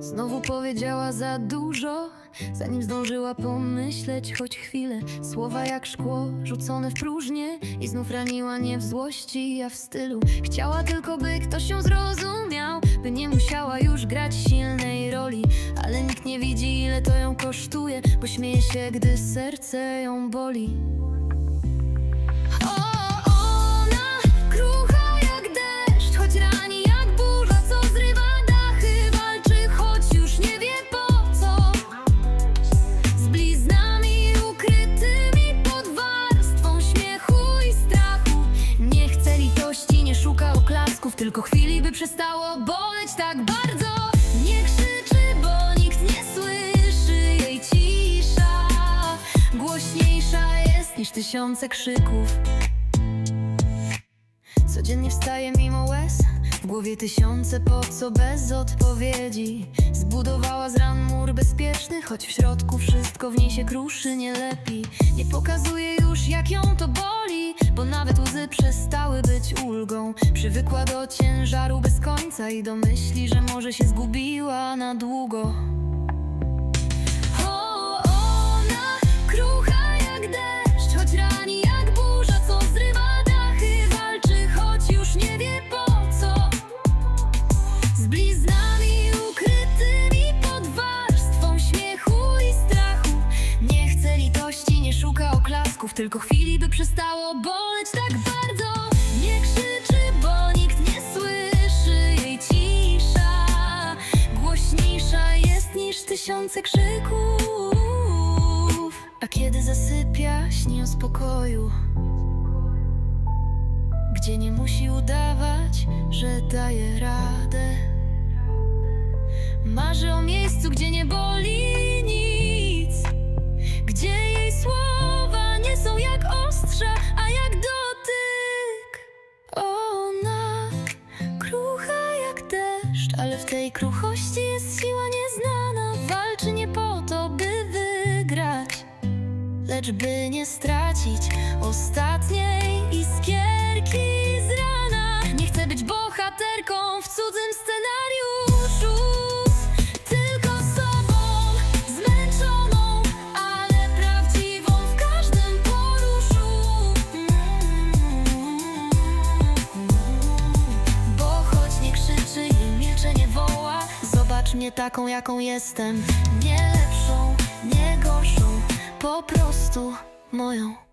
Znowu powiedziała za dużo, zanim zdążyła pomyśleć choć chwilę. Słowa jak szkło, rzucone w próżnię i znów raniła nie w złości, a w stylu. Chciała tylko, by ktoś ją zrozumiał, by nie musiała już grać silnej roli. Ale nikt nie widzi, ile to ją kosztuje, bo śmieje się, gdy serce ją boli. Tylko chwili, by przestało boleć tak bardzo. Nie krzyczy, bo nikt nie słyszy jej cisza. Głośniejsza jest niż tysiące krzyków. Codziennie wstaje mimo łez W głowie tysiące po co bez odpowiedzi Zbudowała z ran mur bezpieczny Choć w środku wszystko w niej się kruszy nie lepi Nie pokazuje już jak ją to boli Bo nawet łzy przestały być ulgą. Przywykła do ciężaru bez końca I do myśli, że może się zgubiła na długo szuka oklasków, tylko chwili, by przestało boleć tak bardzo. Nie krzyczy, bo nikt nie słyszy jej cisza. Głośniejsza jest niż tysiące krzyków. A kiedy zasypia, śni o spokoju. Gdzie nie musi udawać, że daje radę. Marzy o miejscu, gdzie nie boli tej kruchości jest siła nieznana. Walczy nie po to, by wygrać, lecz by nie stracić ostatniej iskierki mnie taką jaką jestem. Nie lepszą, nie gorszą Po prostu moją